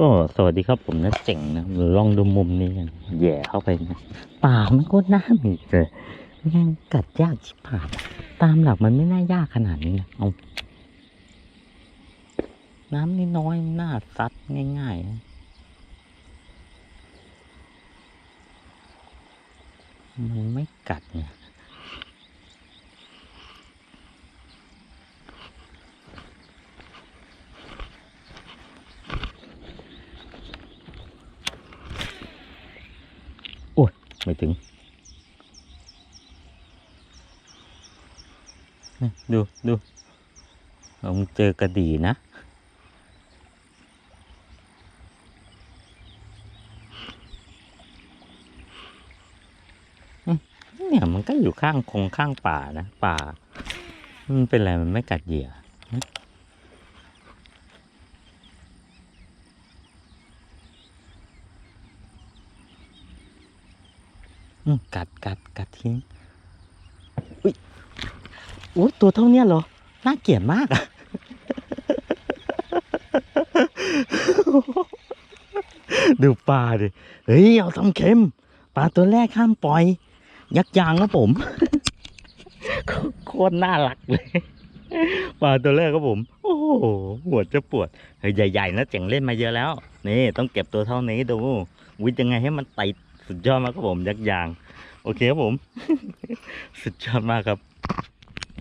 ก็สวัสดีครับผมนะเจ๋งนะลองดูมุมนี้กันแย่เข้าไปนะป่ามันก็น่ามีเลยแม่งกัดยากชิบหายตามหลักมันไม่น่ายากขนาดนี้นะเอาน้ำนี่น้อยน่าซัดง่ายๆนะมันไม่กัดเนี่ย ไม่ถึง ดูดูลองเจอกระดีนะ เนี่ยมันก็อยู่ข้างคงข้างป่านะ ป่า มันเป็นอะไรมันไม่กัดเหยื่อหึอืม กัดกัดกัดทิ้ง อุ้ยอุ้ยตัวเท่าเนี้ยเหรอ น่าเกลียดมากอะดูปลาดิ เฮ้ย เอาทำเค็ม ปลาตัวแรกห้ามปล่อย ยักษ์ยางครับผม โคตรน่ารักเลย ปลาตัวแรกครับผม โอ้โหหัวจะปวดเฮ้ยใหญ่ๆนะเจ๋งเล่นมาเยอะแล้ว นี่ ต้องเก็บตัวเท่านี้ดู วิทย์ยังไงให้มันติด สุดยอดมากครับผมยักษ์ยาง โอเคครับผม สุดยอดมากครับ